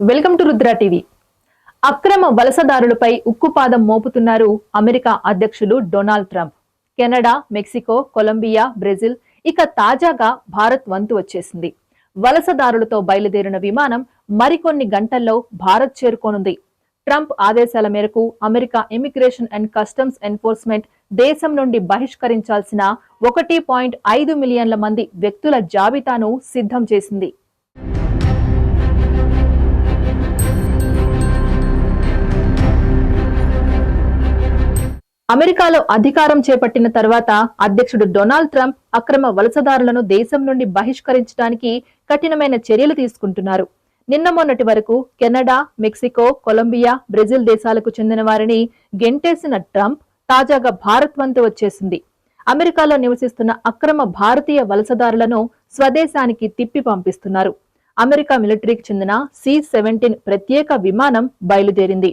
Welcome to Rudra TV. అక్రమ వలసదారులపై ఉక్కుపాదం మోపుతున్నారు అమెరికా అధ్యక్షులు Donald Trump. Canada Mexico Colombia Brazil ఇక తాజాగా భారత్ వంతు వచ్చేసింది. వలసదారులతో బయలుదేరిన విమానం మరికొన్ని గంటల్లో భారత్ చేరుకోనుంది. ట్రంప్ ఆదేశాల మేరకు America immigration and customs enforcement దేశం నుండి బహిష్కరించాల్సిన ఒకటి పాయింట్ ఐదు మిలియన్ల మంది వ్యక్తుల జాబితాను సిద్ధం చేసింది. అమెరికాలో అధికారం చేపట్టిన తర్వాత అధ్యక్షుడు డొనాల్డ్ ట్రంప్ అక్రమ వలసదారులను దేశం నుండి బహిష్కరించడానికి కఠినమైన చర్యలు తీసుకుంటున్నారు. నిన్న మొన్నటి వరకు కెనడా మెక్సికో కొలంబియా బ్రెజిల్ దేశాలకు చెందిన వారిని గెంటేసిన ట్రంప్ తాజాగా భారత్ వంతు వచ్చేసింది. అమెరికాలో నివసిస్తున్న అక్రమ భారతీయ వలసదారులను స్వదేశానికి తిప్పి పంపిస్తున్నారు. అమెరికా మిలిటరీకి చెందిన సి సెవెంటీన్ ప్రత్యేక విమానం బయలుదేరింది.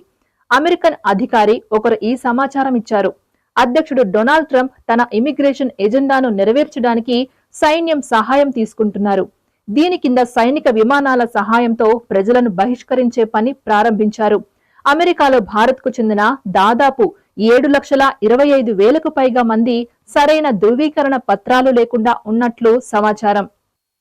అమెరికన్ అధికారి ఒకరు ఈ సమాచారం ఇచ్చారు. అధ్యక్షుడు డొనాల్డ్ ట్రంప్ తన ఇమిగ్రేషన్ ఎజెండాను నెరవేర్చడానికి సైన్యం సహాయం తీసుకుంటున్నారు. దీని కింద సైనిక విమానాల సహాయంతో ప్రజలను బహిష్కరించే పని ప్రారంభించారు. అమెరికాలో భారత్కు చెందిన దాదాపు ఏడు లక్షల ఇరవై ఐదు వేలకు పైగా మంది సరైన ధృవీకరణ పత్రాలు లేకుండా ఉన్నట్లు సమాచారం.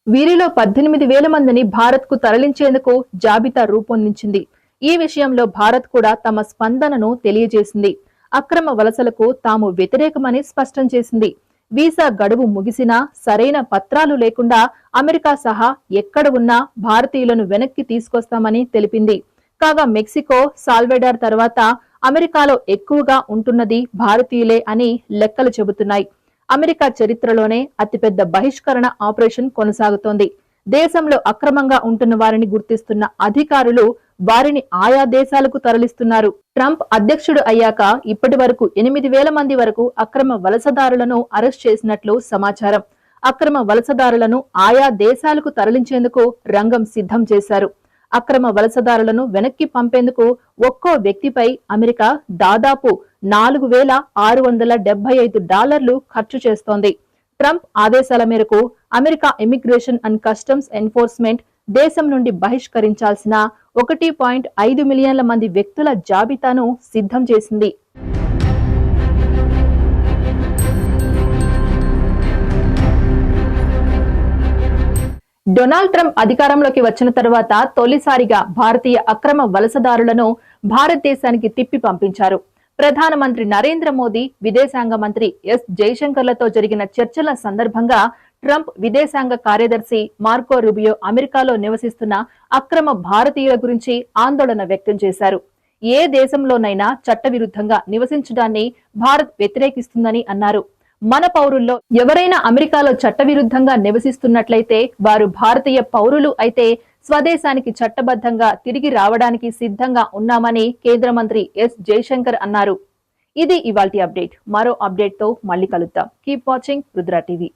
వీరిలో పద్దెనిమిది వేల మందిని భారత్కు తరలించేందుకు జాబితా రూపొందించింది. ఈ విషయంలో భారత్ కూడా తమ స్పందనను తెలియజేసింది. అక్రమ వలసలకు తాము వ్యతిరేకమని స్పష్టం చేసింది. వీసా గడువు ముగిసినా సరైన పత్రాలు లేకుండా అమెరికా సహా ఎక్కడ ఉన్నా భారతీయులను వెనక్కి తీసుకొస్తామని తెలిపింది. కాగా మెక్సికో సాల్వెడార్ తర్వాత అమెరికాలో ఎక్కువగా ఉంటున్నది భారతీయులే అని లెక్కలు చెబుతున్నాయి. అమెరికా చరిత్రలోనే అతిపెద్ద బహిష్కరణ ఆపరేషన్ కొనసాగుతోంది. దేశంలో అక్రమంగా ఉంటున్న వారిని గుర్తిస్తున్న అధికారులు వారిని ఆయా దేశాలకు తరలిస్తున్నారు. ట్రంప్ అధ్యక్షుడు అయ్యాక ఇప్పటి వరకు ఎనిమిది వేల మంది వరకు అక్రమ వలసదారులను అరెస్ట్ చేసినట్లు సమాచారం. అక్రమ వలసదారులను ఆయా దేశాలకు తరలించేందుకు రంగం సిద్ధం చేశారు. అక్రమ వలసదారులను వెనక్కి పంపేందుకు ఒక్కో వ్యక్తిపై అమెరికా దాదాపు నాలుగు వేల ఆరు వందల డెబ్బై ఐదు డాలర్లు ఖర్చు చేస్తోంది. ట్రంప్ ఆదేశాల మేరకు America immigration and customs enforcement దేశం నుండి బహిష్కరించాల్సిన ఒకటి పాయింట్ ఐదు మిలియన్ల మంది వ్యక్తుల జాబితాను సిద్ధం చేసింది. డొనాల్డ్ ట్రంప్ అధికారంలోకి వచ్చిన తర్వాత తొలిసారిగా భారతీయ అక్రమ వలసదారులను భారతదేశానికి తిప్పి పంపించారు. ప్రధానమంత్రి నరేంద్ర మోదీ విదేశాంగ మంత్రి ఎస్ జైశంకర్లతో జరిగిన చర్చల సందర్భంగా ట్రంప్ విదేశాంగ కార్యదర్శి మార్కో రుబియో అమెరికాలో నివసిస్తున్న అక్రమ భారతీయుల గురించి ఆందోళన వ్యక్తం చేశారు. ఏ దేశంలోనైనా చట్టవిరుద్ధంగా నివసించడాన్ని భారత్ వ్యతిరేకిస్తుందని అన్నారు. మన పౌరుల్లో ఎవరైనా అమెరికాలో చట్టవిరుద్ధంగా నివసిస్తున్నట్లయితే వారు భారతీయ పౌరులు అయితే స్వదేశానికి చట్టబద్ధంగా తిరిగి రావడానికి సిద్ధంగా ఉన్నామని కేంద్ర మంత్రి ఎస్ జయశంకర్ అన్నారు. ఇది ఇవాల్టి అప్డేట్. మరో అప్డేట్తో మళ్ళీ కలుద్దాం. Keep watching Rudra TV.